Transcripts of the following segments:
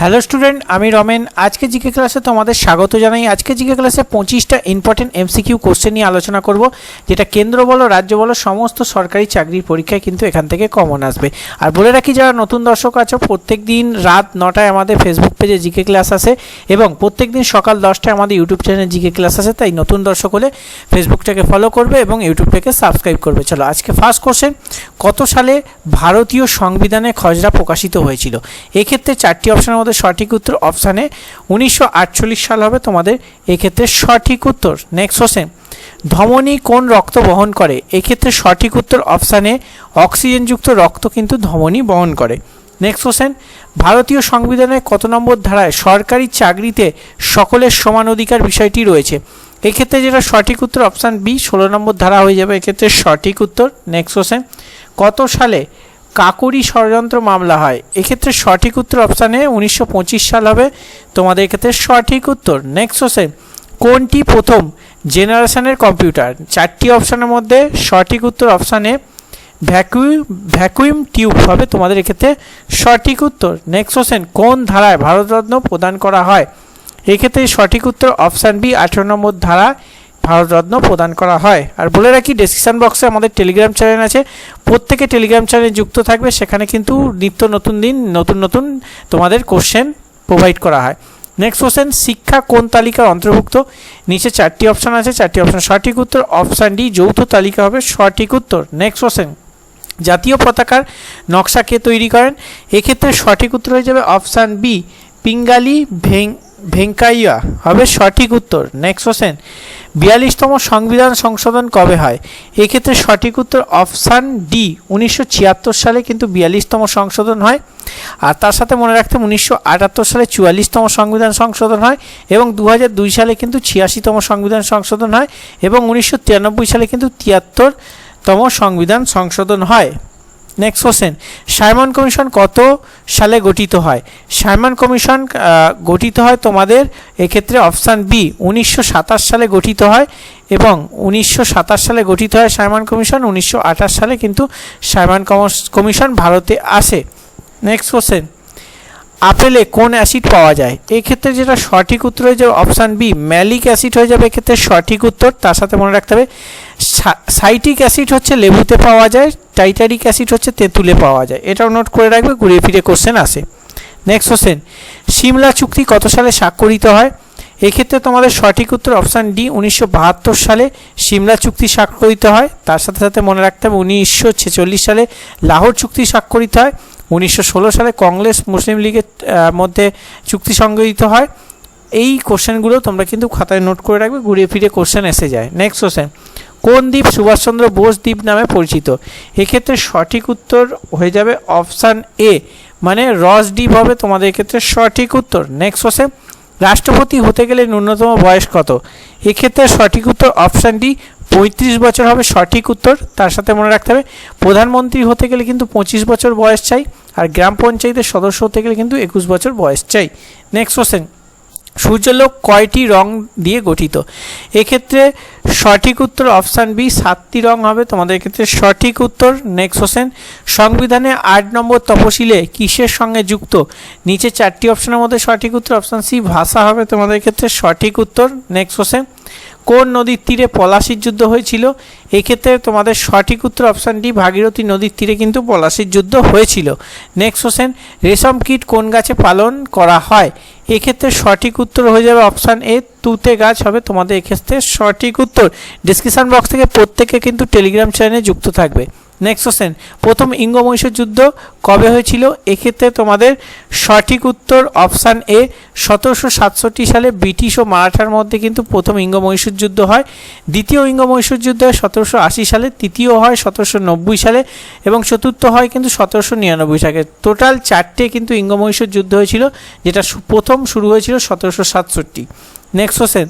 Hello student, আমি রমেন। আজকে GK ক্লাসে তোমাদের স্বাগত জানাই। আজকে জিকে ক্লাসে পঁচিশটা ইম্পর্টেন্ট এমসিকিউ কোশ্চেন নিয়ে আলোচনা করব, যেটা কেন্দ্র বলো, রাজ্য বলো, সমস্ত সরকারি চাকরির পরীক্ষায় কিন্তু এখান থেকে কমন আসবে। আর বলে রাখি, যারা নতুন দর্শক আছো প্রত্যেক দিন রাত নটায় আমাদের ফেসবুক পেজে জিকে ক্লাস আসে এবং প্রত্যেক দিন সকাল দশটায় আমাদের ইউটিউব চ্যানেলে জিকে ক্লাস আসে, তাই নতুন দর্শক হলে ফেসবুকটাকে ফলো করবে এবং ইউটিউবটাকে সাবস্ক্রাইব করবে। চলো, আজকে ফার্স্ট কোশ্চেন কত সালে ভারতীয় সংবিধানে খসড়া প্রকাশিত হয়েছিল? এক্ষেত্রে চারটি অপশনের মধ্যে সঠিক উত্তর অপশানে উনিশশো আটচল্লিশ সাল হবে তোমাদের এক্ষেত্রে সঠিক উত্তর। নেক্সট কোশ্চেন ধমনী কোন রক্ত বহন করে? এক্ষেত্রে সঠিক উত্তর অপশানে অক্সিজেনযুক্ত রক্ত কিন্তু ধমনী বহন করে। নেক্সট কোশ্চেন ভারতীয় সংবিধানের কত নম্বর ধারায় সরকারি চাকরিতে সকলের সমান অধিকার বিষয়টি রয়েছে? এক্ষেত্রে যেটা সঠিক উত্তর অপশান বি, ষোলো নম্বর ধারা হয়ে যাবে। এক্ষেত্রে সঠিক উত্তর। নেক্সট কোশ্চেন কত সালে কাকুরি ষড়যন্ত্র মামলা হয়। এক্ষেত্রে সঠিক উত্তর অপশানে উনিশশো পঁচিশ সাল হবে। তোমাদের এক্ষেত্রে সঠিক উত্তর। নেক্সট কোশ্চেন কোনটি প্রথম জেনারেশনের কম্পিউটার চারটি অপশানের মধ্যে সঠিক উত্তর অপশানে ভ্যাকুইম ভ্যাকুইম টিউব হবে। তোমাদের এক্ষেত্রে সঠিক উত্তর। নেক্সট কোশ্চেন কোন ধারায় ভারতরত্ন প্রদান করা হয়? এক্ষেত্রে সঠিক উত্তর অপশান বি আঠেরো নম্বর ধারা ভারতরত্ন প্রদান করা হয়। আর বলে রাখি ডেসক্রিপশন বক্সে আমাদের টেলিগ্রাম চ্যানেল আছে। প্রত্যেকে টেলিগ্রাম চ্যানেলে যুক্ত থাকবে। সেখানে কিন্তু নিত্য নতুন দিন, নতুন নতুন তোমাদের কোশ্চেন প্রোভাইড করা হয়। নেক্সট কোশ্চেন শিক্ষা কোন তালিকার অন্তর্ভুক্ত? নিচে চারটি অপশান আছে। চারটি অপশান সঠিক উত্তর অপশান ডি যৌথ তালিকা হবে সঠিক উত্তর। নেক্সট কোশ্চেন জাতীয় পতাকার নকশা কে তৈরি করেন? এক্ষেত্রে সঠিক উত্তর হয়ে যাবে অপশান বি পিঙ্গালি ভেং ভেঙ্কাইয়া, হবে সঠিক উত্তর। নেক্সট কোশ্চেন বিয়াল্লিশতম সংবিধান সংশোধন কবে হয়? এক্ষেত্রে সঠিক উত্তর অপশান ডি উনিশশো ছিয়াত্তর সালে কিন্তু বিয়াল্লিশতম সংশোধন হয়। আর তার সাথে মনে রাখতে উনিশশো আটাত্তর সালে চুয়াল্লিশতম সংবিধান সংশোধন হয় এবং দু হাজার দুই সালে কিন্তু ছিয়াশিতম সংবিধান সংশোধন হয় এবং উনিশশো তিরানব্বই সালে কিন্তু তিয়াত্তরতম সংবিধান সংশোধন হয়। নেক্সট কোশ্চেন সাইমন কমিশন কত সালে গঠিত হয়? সাইমন কমিশন গঠিত হয় তোমাদের এক্ষেত্রে অপশান বি উনিশশো সাতাশ সালে গঠিত হয় এবং উনিশশো সাতাশ সালে গঠিত হয় সাইমন কমিশন উনিশশো আঠাশ সালে কিন্তু সাইমন কমিশন ভারতে আসে। নেক্সট কোশ্চেন আপেলে কোন অ্যাসিড পাওয়া যায়? এই ক্ষেত্রে যেটা সঠিক উত্তর হয়ে যাবে অপশান বি, ম্যালিক অ্যাসিড হয়ে যাবে, এক্ষেত্রে সঠিক উত্তর। তার সাথে মনে রাখতে হবে সাইটিক অ্যাসিড হচ্ছে লেবুতে পাওয়া যায়, টাইটারিক অ্যাসিড হচ্ছে তেঁতুলে পাওয়া যায়। এটাও নোট করে রাখবে, ঘুরিয়ে ফিরে কোশ্চেন আসে। নেক্সট কোশ্চেন সিমলা চুক্তি কত সালে স্বাক্ষরিত হয়? এক্ষেত্রে তোমাদের সঠিক উত্তর অপশান ডি, উনিশশো বাহাত্তর সালে সিমলা চুক্তি স্বাক্ষরিত হয়। তার সাথে সাথে মনে রাখতে হবে, উনিশশো ছেচল্লিশ সালে লাহোর চুক্তি স্বাক্ষরিত হয়। উনিশশো ষোলো সালে কংগ্রেস মুসলিম লীগের মধ্যে চুক্তি সংগঠিত হয়। এই কোশ্চেনগুলো তোমরা কিন্তু খাতায় নোট করে রাখবে, ঘুরিয়ে ফিরে কোশ্চেন এসে যায়। নেক্সট কোশ্চেন কোন দ্বীপ সুভাষচন্দ্র বোস দ্বীপ নামে পরিচিত? এক্ষেত্রে সঠিক উত্তর হয়ে যাবে অপশান এ। মানে রস দ্বীপ হবে তোমাদের ক্ষেত্রে সঠিক উত্তর। নেক্সট কোশ্চেন রাষ্ট্রপতি হতে গেলে ন্যূনতম বয়স কত? এক্ষেত্রে সঠিক উত্তর অপশান ডি পঁয়ত্রিশ বছর হবে সঠিক উত্তর, তার সাথে মনে রাখতে হবে, প্রধানমন্ত্রী হতে গেলে কিন্তু পঁচিশ বছর বয়স চাই, আর গ্রাম পঞ্চায়েতের সদস্য হতে গেলে কিন্তু একুশ বছর বয়স চাই। নেক্সট কোশ্চেন সূর্যালোক কয়টি রং দিয়ে গঠিত? এক্ষেত্রে সঠিক উত্তর অপশান বি, সাতটি রং হবে। তোমাদের ক্ষেত্রে সঠিক উত্তর। নেক্সট কোশ্চেন সংবিধানে আট নম্বর তপশিলে কিসের সঙ্গে যুক্ত? নিচে চারটি অপশনের মধ্যে সঠিক উত্তর, অপশান সি, ভাষা হবে তোমাদের ক্ষেত্রে সঠিক উত্তর। নেক্সট কোশ্চেন কোন নদীর তীরে পলাশির যুদ্ধ হয়েছিল? এক্ষেত্রে তোমাদের সঠিক উত্তর অপশানটি ভাগীরথী নদীর তীরে কিন্তু পলাশির যুদ্ধ হয়েছিল। নেক্সট কোশ্চেন রেশম কীট কোন গাছে পালন করা হয়? এক্ষেত্রে সঠিক উত্তর হয়ে যাবে অপশান এ তুতে গাছ হবে। তোমাদের এক্ষেত্রে সঠিক উত্তর ডিসক্রিপশান বক্স থেকে প্রত্যেকে কিন্তু টেলিগ্রাম চ্যানেলে যুক্ত থাকবে। নেক্সট কোশ্চেন প্রথম ইঙ্গ মহীশূর যুদ্ধ কবে হয়েছিল? এক্ষেত্রে তোমাদের সঠিক উত্তর অপশান এ সতেরোশো সাতষট্টি সালে ব্রিটিশ ও মারাঠার মধ্যে কিন্তু প্রথম ইঙ্গ মহীশূর যুদ্ধ হয়। দ্বিতীয় ইঙ্গ মহীশূর যুদ্ধ হয় সতেরোশো আশি সালে, তৃতীয় হয় সতেরোশো নব্বই সালে এবং চতুর্থ হয় কিন্তু সতেরোশো নিরানব্বই সালে। টোটাল চারটে কিন্তু ইঙ্গ মহীশূর যুদ্ধ হয়েছিল, যেটা প্রথম শুরু হয়েছিল সতেরোশো সাতষট্টি। নেক্সট কোশ্চেন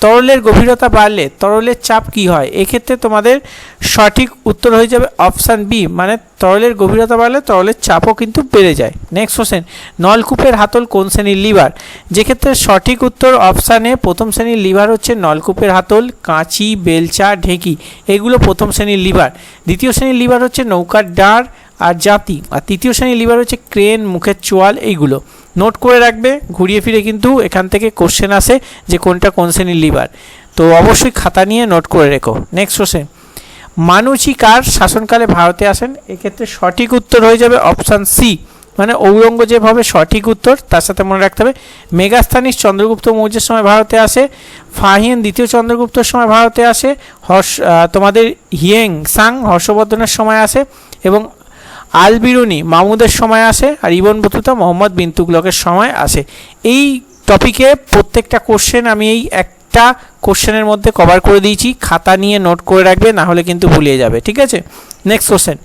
তরলের গভীরতা বাড়লে তরলের চাপ কি হয়? এক্ষেত্রে তোমাদের সঠিক উত্তর হয়ে যাবে অপশান বি মানে তরলের গভীরতা বাড়লে তরলের চাপও কিন্তু বেড়ে যায়। নেক্সট কোশ্চেন নলকূপের হাতল কোন শ্রেণির লিভার? যেক্ষেত্রে সঠিক উত্তর অপশানে প্রথম শ্রেণির লিভার হচ্ছে নলকূপের হাতল, কাঁচি, বেলচা, ঢেঁকি। এগুলো প্রথম শ্রেণির লিভার। দ্বিতীয় শ্রেণির লিভার হচ্ছে নৌকার ডাঁড় আর জাতি। আর তৃতীয় শ্রেণির লিভার হচ্ছে ক্রেন, মুখের চোয়াল, এইগুলো। নোট করে রাখবে, ঘুরিয়ে ফিরে কিন্তু এখান থেকে কোশ্চেন আসে যে কোনটা কোন শ্রেণির লিভার তো অবশ্যই খাতা নিয়ে নোট করে রেখো। নেক্সট কোশ্চেন মানুচি কার শাসনকালে ভারতে আসেন, এক্ষেত্রে সঠিক উত্তর হয়ে যাবে অপশান সি মানে ঔরঙ্গজেব হবে সঠিক উত্তর, তার সাথে মনে রাখতে হবে মেগাস্থানিস চন্দ্রগুপ্ত মৌর্যের সময় ভারতে আসে, ফাহিয়েন দ্বিতীয় চন্দ্রগুপ্তর সময় ভারতে আসে, হর্ষ তোমাদের হিয়েং সাং হর্ষবর্ধনের সময় আসে, এবং আল বিরুনি মামুদের সময় আসে আর ইবন বতুতা মোহাম্মদ বিন তুগলকের সময় আসে। এই টপিকে প্রত্যেকটা কোশ্চেন আমি এই একটা কোশ্চেনের মধ্যে কভার করে দিয়েছি। খাতা নিয়ে নোট করে রাখবে, না হলে কিন্তু ভুলিয়ে যাবে, ঠিক আছে? নেক্সট কোশ্চেন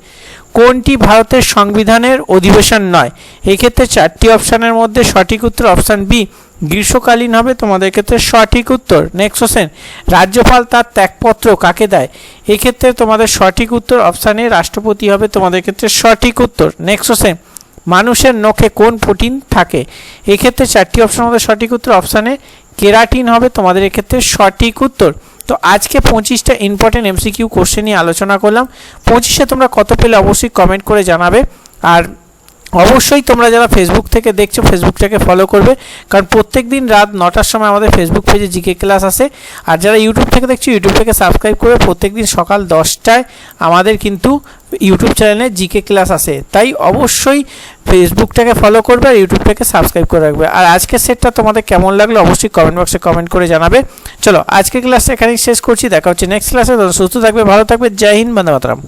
কোনটি ভারতের সংবিধানের অধিবেশন নয়? এক্ষেত্রে চারটি অপশানের মধ্যে সঠিক উত্তর অপশান বি গ্রীষ্মকালীন হবে, তোমাদের ক্ষেত্রে সঠিক উত্তর। নেক্সট কোশ্চেন রাজ্যপাল তার ত্যাগপত্র কাকে দেয়? এক্ষেত্রে তোমাদের সঠিক উত্তর অপশানে রাষ্ট্রপতি হবে, তোমাদের ক্ষেত্রে সঠিক উত্তর। নেক্সট কোশ্চেন মানুষের নখে কোন প্রোটিন থাকে? এক্ষেত্রে চারটি অপশন মধ্যে সঠিক উত্তর অপশানে কেরাটিন হবে, তোমাদের এক্ষেত্রে সঠিক উত্তর। তো আজকে পঁচিশটা ইম্পর্টেন্ট এমসিকিউ কোশ্চেন নিয়ে আলোচনা করলাম। পঁচিশে তোমরা কত পেলে অবশ্যই কমেন্ট করে জানাবে। আর অবশ্যই তোমরা যারা ফেসবুক থেকে দেখছ ফেসবুকটাকে ফলো করবে। কারণ প্রত্যেক দিন রাত নটার সময় আমাদের ফেসবুক পেজে জিকে ক্লাস আসে আর যারা ইউটিউব থেকে দেখছ ইউটিউব থেকে সাবস্ক্রাইব করে প্রত্যেক দিন সকাল দশটায় আমাদের কিন্তু ইউটিউব চ্যানেলে জিকে ক্লাস আসে তাই অবশ্যই ফেসবুকটাকে ফলো করবে আর ইউটিউবটাকে সাবস্ক্রাইব করে রাখবে। আর আজকের সেটটা তোমাদের কেমন লাগল, অবশ্যই কমেন্ট বক্সে কমেন্ট করে জানাবে। চলো, আজকের ক্লাসটা এখানেই শেষ করছি। দেখা হচ্ছে নেক্সট ক্লাসে সুস্থ থাকবে, ভালো থাকবে। জয় হিন্দ, বন্দে মাতরম।